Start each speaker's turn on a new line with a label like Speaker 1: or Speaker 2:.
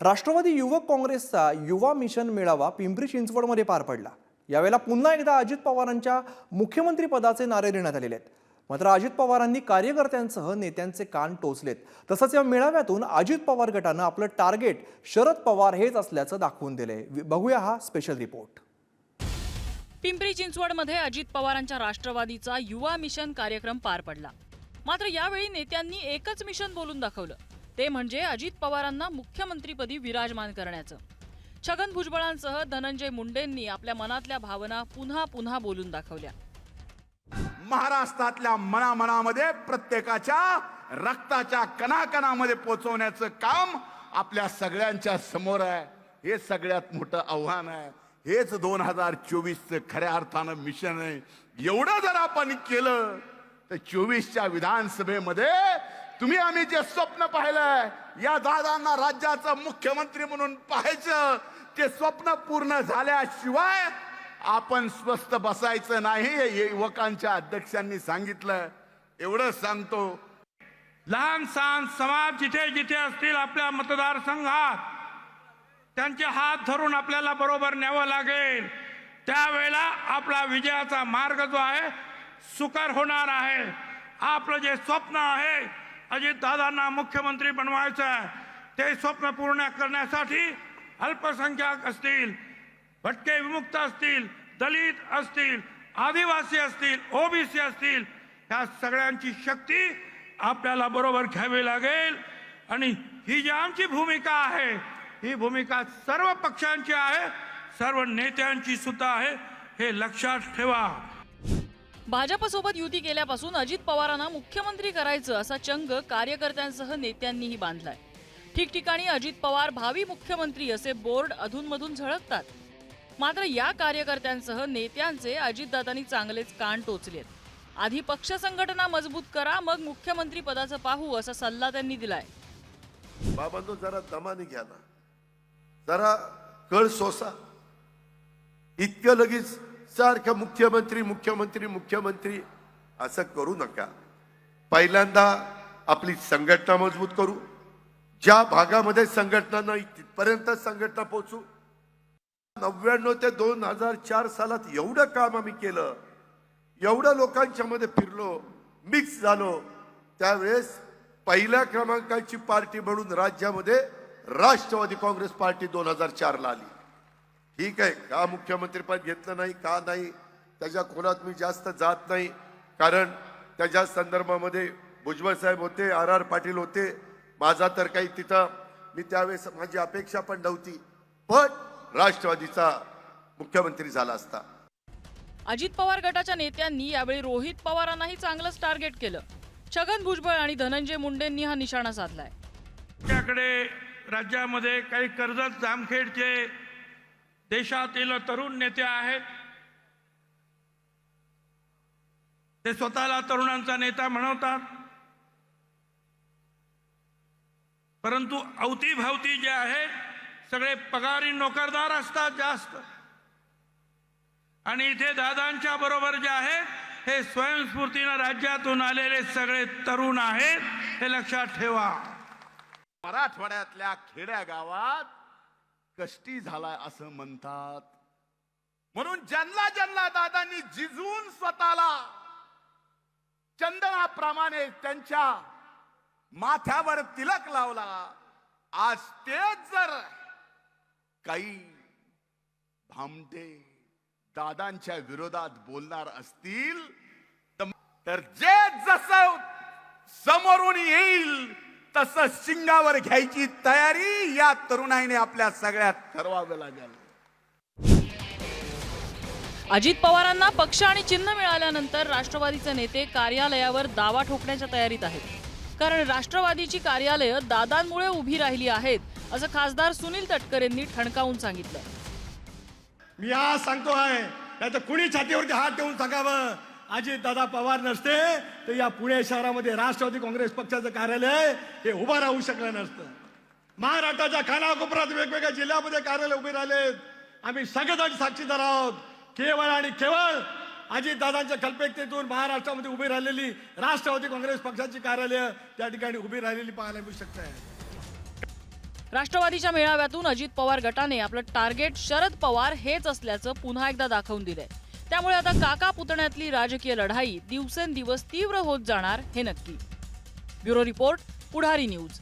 Speaker 1: राष्ट्रवादी युवक काँग्रेसचा युवा मिशन मेळावा पिंपरी चिंचवडमध्ये पार पडला. यावेळेला पुन्हा एकदा अजित पवारांच्या मुख्यमंत्रीपदाचे नारे देण्यात आलेले आहेत. मात्र अजित पवारांनी कार्यकर्त्यांसह नेत्यांचे कान टोचलेत. तसंच या मेळाव्यातून अजित पवार गटानं आपलं टार्गेट शरद पवार हेच असल्याचं दाखवून दिलंय बघूया हा स्पेशल रिपोर्ट
Speaker 2: पिंपरी चिंचवडमध्ये अजित पवारांच्या राष्ट्रवादीचा युवा मिशन कार्यक्रम पार पडला. मात्र यावेळी नेत्यांनी एकच मिशन बोलून दाखवलं. ते म्हणजे अजित पवारांना मुख्यमंत्रीपदी विराजमान करण्याचं. छगन भुजबळांसह धनंजय मुंडेंनी आपल्या मनातल्या भावना पुन्हा पुन्हा बोलून दाखवल्या.
Speaker 3: महाराष्ट्रातल्या मनामनामध्ये प्रत्येकाच्या रक्ताच्या कणाकणामध्ये पोचवण्याचं काम आपल्या सगळ्यांच्या समोर आहे. हे सगळ्यात मोठं आव्हान आहे. हेच दोन हजार चोवीसचं खऱ्या अर्थानं मिशन आहे. एवढं जर आपण केलं तर चोवीसच्या विधानसभेमध्ये तुम्ही आम्ही जे स्वप्न पाहिलंय या दादांना राज्याचं मुख्यमंत्री म्हणून पाहायचं ते स्वप्न पूर्ण झाल्याशिवाय आपण स्वस्त बसायचं नाही हे युवकांच्या अध्यक्षांनी सांगितलं. एवढं सांगतो.
Speaker 4: लहान सहान समाज जिथे जिथे असतील आपल्या मतदारसंघात त्यांचे हात धरून आपल्याला बरोबर न्यावं लागेल. त्यावेळेला आपला विजयाचा मार्ग जो आहे सुकर होणार आहे. आपलं जे स्वप्न आहे अजित दादांना मुख्यमंत्री बनवायचं आहे. ते स्वप्न पूर्ण करण्यासाठी अल्पसंख्याक असतील भटके विमुक्त असतील दलित असतील आदिवासी असतील ओबीसी असतील ह्या सगळ्यांची शक्ती आपल्याला बरोबर घ्यावी लागेल. आणि ही जी आमची भूमिका आहे ही भूमिका सर्व पक्षांची आहे सर्व नेत्यांची सुद्धा आहे हे लक्षात ठेवा.
Speaker 2: भाजपसोबत युती केल्यापासून अजित पवारांना मुख्यमंत्री करायचं असा चंग कार्यकर्त्यांसह नेत्यांनीही बांधलाय. ठिकठिकाणी अजित पवार भावी मुख्यमंत्री असे बोर्ड अधूनमधून झळकतात. मात्र या कार्यकर्त्यांसह नेत्यांचे अजितदादांनी चांगलेच कान टोचलेत. आधी पक्ष संघटना मजबूत करा मग मुख्यमंत्री पदाचं पाहू असा सल्ला त्यांनी दिलाय.
Speaker 5: बाबांनो जरा दमाने घ्या ना. जरा कळ सोसा. इतकं लगेच सारखं मुख्यमंत्री मुख्यमंत्री मुख्यमंत्री असं करू नका. पहिल्यांदा आपली संघटना मजबूत करू. ज्या भागामध्ये संघटना नाही तिथपर्यंत संघटना पोहोचू. नव्याण्णव ते दोन हजार चार सालात एवढं काम आम्ही केलं. एवढं लोकांच्या मध्ये फिरलो मिक्स झालो. त्यावेळेस पहिल्या क्रमांकाची पार्टी म्हणून राज्यामध्ये राष्ट्रवादी काँग्रेस पार्टी दोन हजार चार ला आली. ठीक आहे का मुख्यमंत्रीपद घेतलं नाही का नाही? त्याच्या खोलात मी जास्त जात नाही. कारण त्याच्या संदर्भामध्ये भुजबळ साहेब होते आर आर पाटील होते. माझा तर काही तिथं मी त्यावेळेस माझी अपेक्षा पण नव्हती. पण राष्ट्रवादीचा मुख्यमंत्री झाला असता.
Speaker 2: अजित पवार गटाच्या नेत्यांनी यावेळी रोहित पवारांनाही चांगलंच टार्गेट केलं. छगन भुजबळ आणि धनंजय मुंडेंनी हा निशाणा साधलाय.
Speaker 4: आपल्याकडे राज्यामध्ये काही कर्जत जामखेडचे देशातील तरुण नेते आहेत. ते स्वतःला तरुणांचा नेता म्हणवतात. परंतु अवतीभवती जे आहेत सगळे पगारी नोकरदार असतात जास्त. आणि इथे दादांच्या बरोबर जे आहे हे स्वयंस्फूर्तीनं राज्यातून आलेले सगळे तरुण आहेत हे लक्षात ठेवा.
Speaker 3: मराठवाड्यातल्या खेड्या गावात कष्टी झालाय असं म्हणतात. म्हणून ज्यांना ज्यांना दादांनी जिजून स्वतःला चंदनाप्रमाणे त्यांच्या माथ्यावर तिलक लावला आज तेच जर काही भामटे दादांच्या विरोधात बोलणार असतील तर- तर जे जसं समोरून येईल तसं शिंगावर घ्यायची तयारी या तरुणाईने आपल्या सगळ्यात ठरवावं लागेल.
Speaker 2: अजित पवारांना पक्ष आणि चिन्ह मिळाल्यानंतर राष्ट्रवादीचे नेते कार्यालयावर दावा ठोकण्याच्या तयारीत आहेत. कारण राष्ट्रवादीची कार्यालयं दादांमुळे उभी राहिली आहेत असं खासदार सुनील तटकरेंनी ठणकावून सांगितलं.
Speaker 6: मी आज सांगतो आहे कुणी छातीवरती हात ठेवून सांगावं? अजित दादा पवार नसते तर या पुणे शहरामध्ये राष्ट्रवादी काँग्रेस पक्षाचं कार्यालय हे उभं राहू शकलं नसतं. महाराष्ट्राच्या खानाकोपऱ्यात वेगवेगळ्या जिल्ह्यामध्ये कार्यालय उभे राहिलेत. आम्ही सगळेजण साक्षीदार आहोत. केवळ आणि केवळ अजितदादांच्या कल्पकतेतून महाराष्ट्रामध्ये उभी राहिलेली राष्ट्रवादी काँग्रेस पक्षाची कार्यालय त्या ठिकाणी उभी राहिलेली पाहायला मिळू शकत. आहे
Speaker 2: राष्ट्रवादीच्या मेळाव्यातून अजित पवार गटाने आपलं टार्गेट शरद पवार हेच असल्याचं पुन्हा एकदा दाखवून दिलंय. त्यामुळे आता काका पुतण्यातली राजकीय लढाई दिवसेंदिवस तीव्र होत जाणार हे नक्की. Bureau report Pudhari news.